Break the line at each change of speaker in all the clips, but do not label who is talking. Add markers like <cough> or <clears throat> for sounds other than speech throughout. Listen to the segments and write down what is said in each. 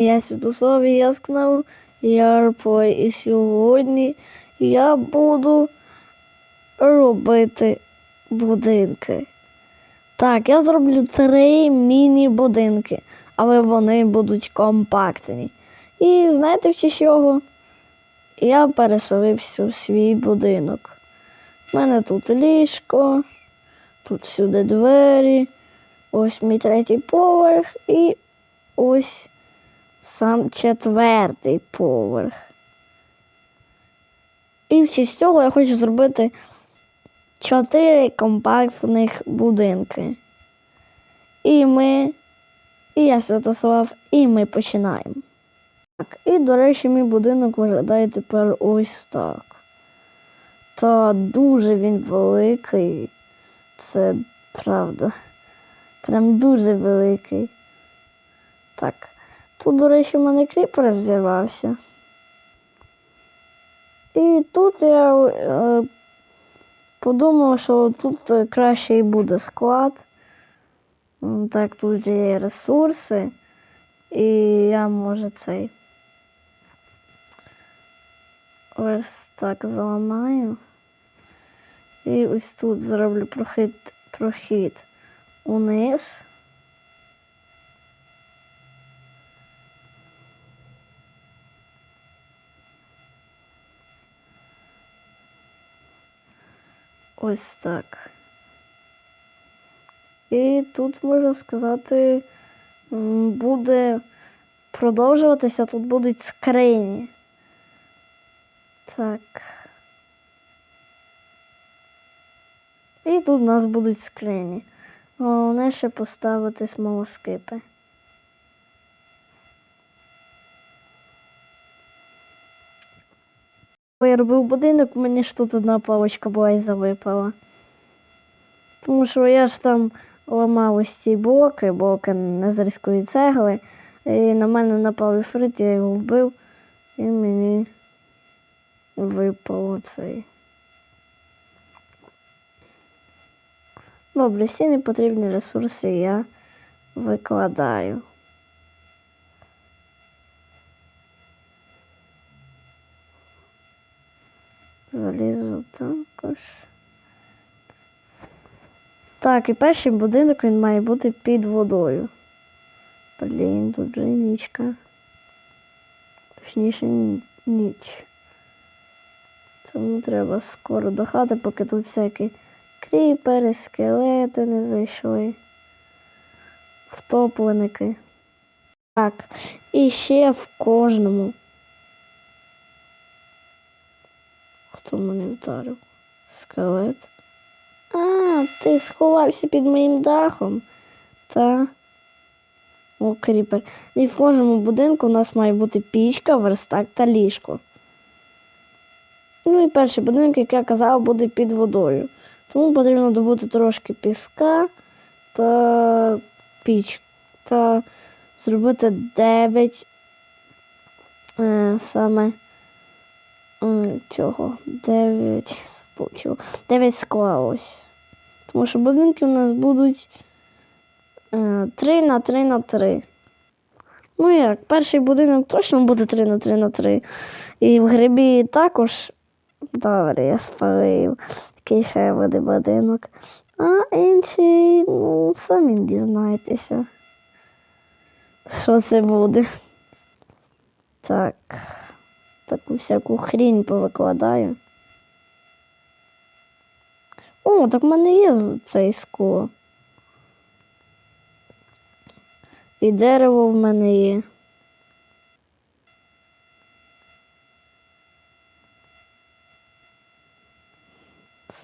Я Святослав Яскнав, я РП, і сьогодні я буду робити будинки. Так, я зроблю три міні-будинки, але вони будуть компактні. І знаєте в чого? Я переселився в свій будинок. У мене тут ліжко, тут сюди двері, ось мій третій поверх і ось сам четвертий поверх. І в честь цього я хочу зробити чотири компактних будинки. І ми, і я Святослав, і ми починаємо. Так, і, до речі, мій будинок виглядає тепер ось так. Та дуже він великий. Це правда. Прям дуже великий. Так. Тут, до речі, в мене кріпер взірвався. І тут я е, подумав, що тут краще і буде склад. Так, тут є ресурси. І я може цей. Ось так заламаю. І ось тут зроблю прохід, прохід униз. Ось так. І тут можна сказати, буде продовжуватися, тут будуть скрині. Так. І тут у нас будуть скрині. Головне ще поставити смолоскипи. Я робив будинок, мені ж тут одна паличка була і завипала. Тому що я ж там ламав ось ці блоки, блоки незарізької цегли, і на мене напав іфрит, я його вбив, і мені випало цей. Добре, всі непотрібні ресурси я викладаю. Залізо також. Так, і перший будинок він має бути під водою. Блін, тут же нічка. Точніше ніч. Тому треба скоро до хати, поки тут всякі кріпери, скелети не зайшли. Втопленики. Так, і ще в кожному. Хто мене вдарив? Скелет. А, ти сховався під моїм дахом. Та. О, кріпер. І в кожному будинку у нас має бути пічка, верстак та ліжко. Ну і перший будинок, як я казав, буде під водою. Тому потрібно добути трошки піска та піч. Та зробити 9 е, саме цього. 9 спочив. 9 скла ось. Тому що будинки у нас будуть е, 3 на 3 на 3. Ну як, перший будинок точно буде 3 на 3 на 3. І в грибі також. Добре, я спалив. Який ще буде будинок. А інший, ну, самі дізнаєтеся. Що це буде? Так. Таку всяку хрінь повикладаю. О, так в мене є цей скло. І дерево в мене є.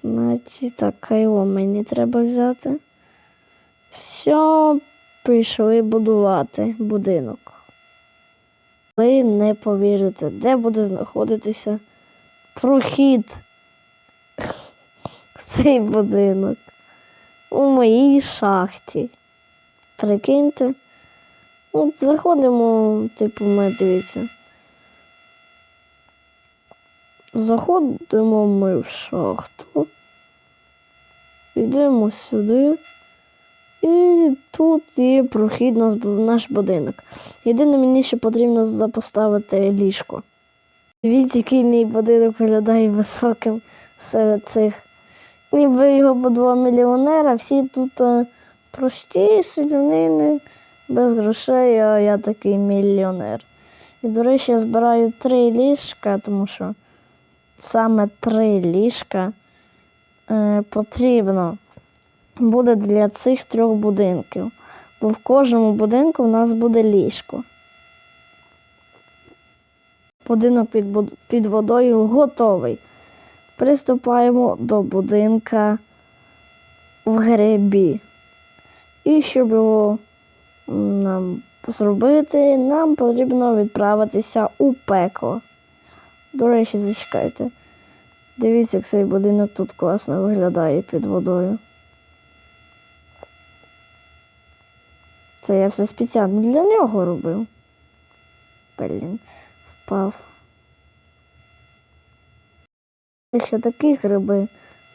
Значить, так, кайло мені треба взяти. Все, прийшли будувати будинок. Ви не повірите, де буде знаходитися прохід в цей будинок. У моїй шахті. Прикиньте. От заходимо, типу, ми дивіться. Заходимо ми в шахту. Йдемо сюди І тут є прохід на наш будинок. Єдине, мені ще потрібно туди поставити ліжко. Дивіться, який мій будинок виглядає високим серед цих. Ніби його по два мільйонера, всі тут е, прості селянини, без грошей, а я такий мільйонер. І, до речі, я збираю три ліжка, тому що саме три ліжка е, потрібно буде для цих трьох будинків. Бо в кожному будинку в нас буде ліжко. Будинок під, під водою готовий. Приступаємо до будинка в грибі. І щоб його нам зробити, нам потрібно відправитися у пекло. До речі, зачекайте. Дивіться, як цей будинок тут класно виглядає під водою. Це я все спеціально для нього робив. Блін, впав. Ще такі гриби.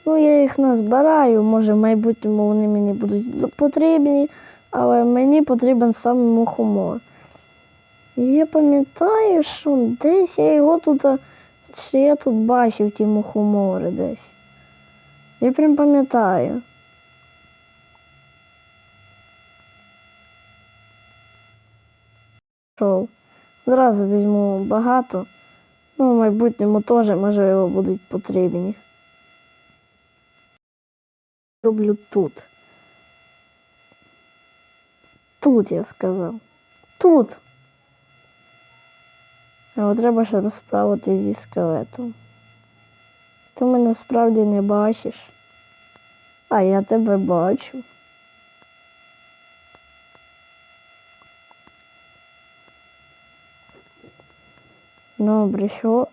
Ну, я їх назбираю, може в майбутньому вони мені будуть потрібні, але мені потрібен саме мухомор. Я пам'ятаю, що десь я його тут, що я тут бачив ті мухомори десь. Я прям пам'ятаю. Шоу. Зразу візьму багато. Ну, в майбутньому теж, можливо, будуть потрібні. Роблю тут. Тут, я сказав. Тут. Але треба ще розправитись зі скелетом. Ти мене справді не бачиш. А я тебе бачу. Добре, що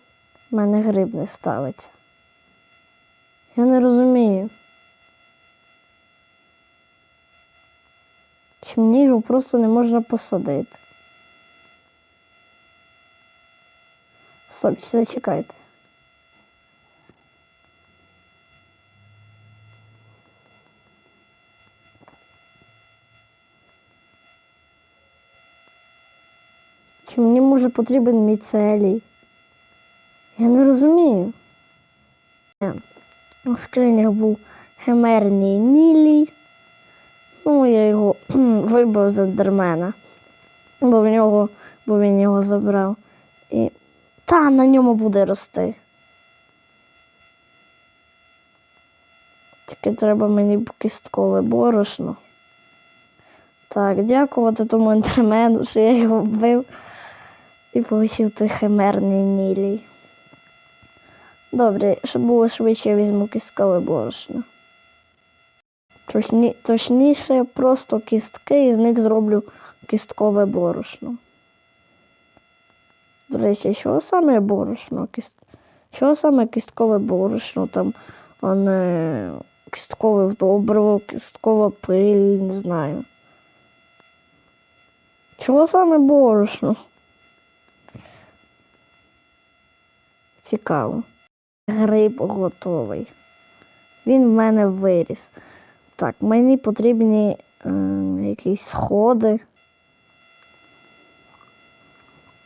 в мене гриб не ставиться. Я не розумію. Чи мені його просто не можна посадити? Стоп, зачекайте. Чи мені може потрібен міцелій? Я не розумію. Е, У скринях був химерний нілій. Ну, я його <clears throat> вибив з ендермена, бо в нього, бо він його забрав. І та на ньому буде рости. Тільки треба мені кісткове борошно. Так, дякувати тому ендермену, що я його вбив і отримав той химерний нілій. Добре, щоб було швидше, я візьму кісткове борошно. Точні, точніше, просто кістки і з них зроблю кісткове борошно. До речі, що саме борошно? Кіст... Що саме кісткове борошно? Там а не кісткове добриво, кісткова пиль, не знаю. Чого саме борошно? Цікаво. Гриб готовий. Він в мене виріс. Так, мені потрібні е, якісь сходи.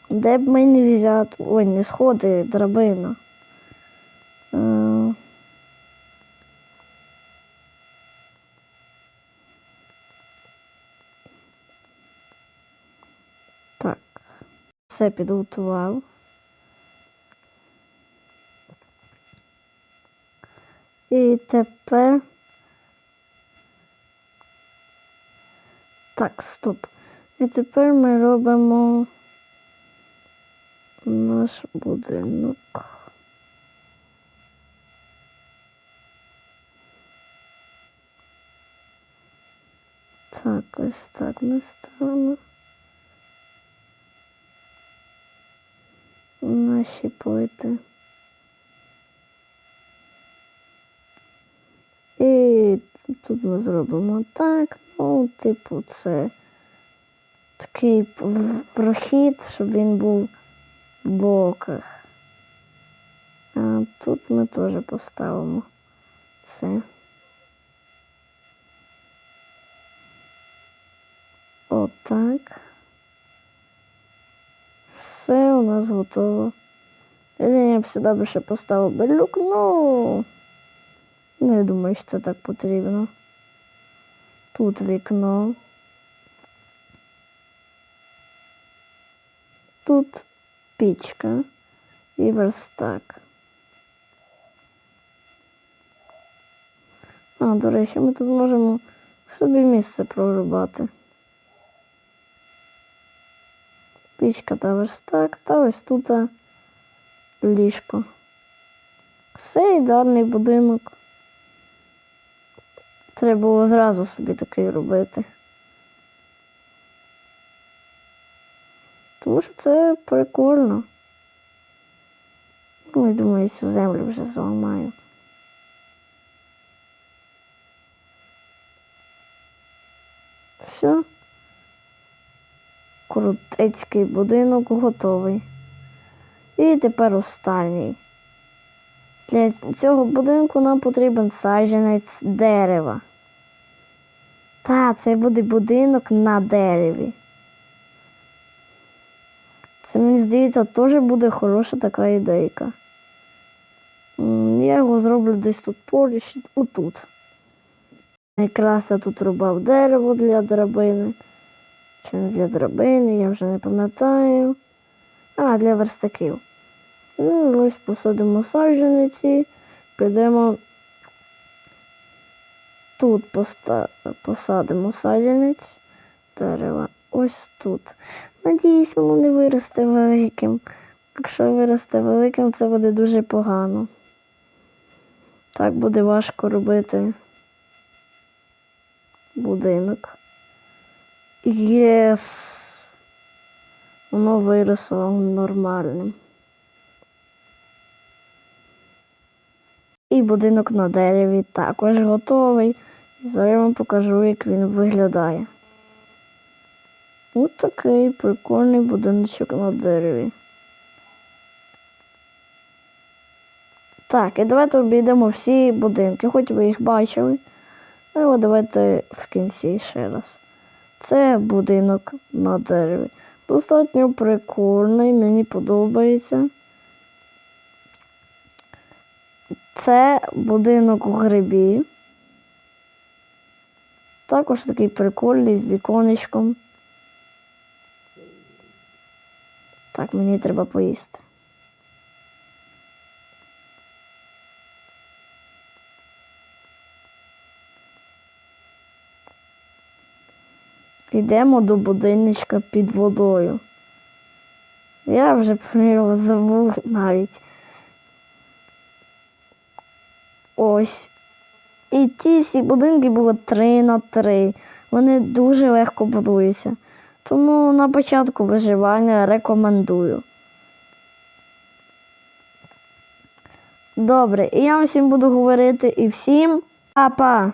Де б мені взяти? Ой, не сходи, драбина. Е, так, все підготував. І тепер. Так, стоп. І тепер ми робимо наш будинок. Так, ось так ми ставимо. Наші плити. І тут ми зробимо так. Ну, типу, це такий прохід, щоб він був в боках. А тут ми теж поставимо це. Отак. Все у нас готово. Я б сюди ще поставив люк, ну не думаю, що це так потрібно. Тут вікно. Тут пічка і верстак. А, до речі, ми тут можемо собі місце прорубати. Пічка та верстак, та ось тут ліжко. Все ідеальний будинок. Треба було зразу собі такий робити. Тому що це прикольно. Ну, я думаю, цю землю вже зламаю. Все. Крутецький будинок готовий. І тепер останній. Для цього будинку нам потрібен саджанець дерева. Та, це буде будинок на дереві. Це, мені здається, теж буде хороша така ідейка. Я його зроблю десь тут поруч, отут. Якраз я тут рубав дерево для драбини. Чи не для драбини, я вже не пам'ятаю. А, для верстаків. Ну, ось посадимо саджаниці, підемо тут посадимо саджанець дерева. Ось тут. Надіюсь, воно не виросте великим. Якщо виросте великим, це буде дуже погано. Так буде важко робити будинок. Єс. Воно виросло нормальним. І будинок на дереві також готовий. Зараз я вам покажу, як він виглядає. Ось такий прикольний будиночок на дереві. Так, і давайте обійдемо всі будинки, хоч ви їх бачили. Але давайте в кінці ще раз. Це будинок на дереві. Достатньо прикольний, мені подобається. Це будинок у грибі. Також такий прикольний з віконечком. Так, мені треба поїсти. Йдемо до будиночка під водою. Я вже про нього забув навіть. Ось. І ті всі будинки були 3 на 3. Вони дуже легко будуються. Тому на початку виживання рекомендую. Добре, і я всім буду говорити і всім па-па!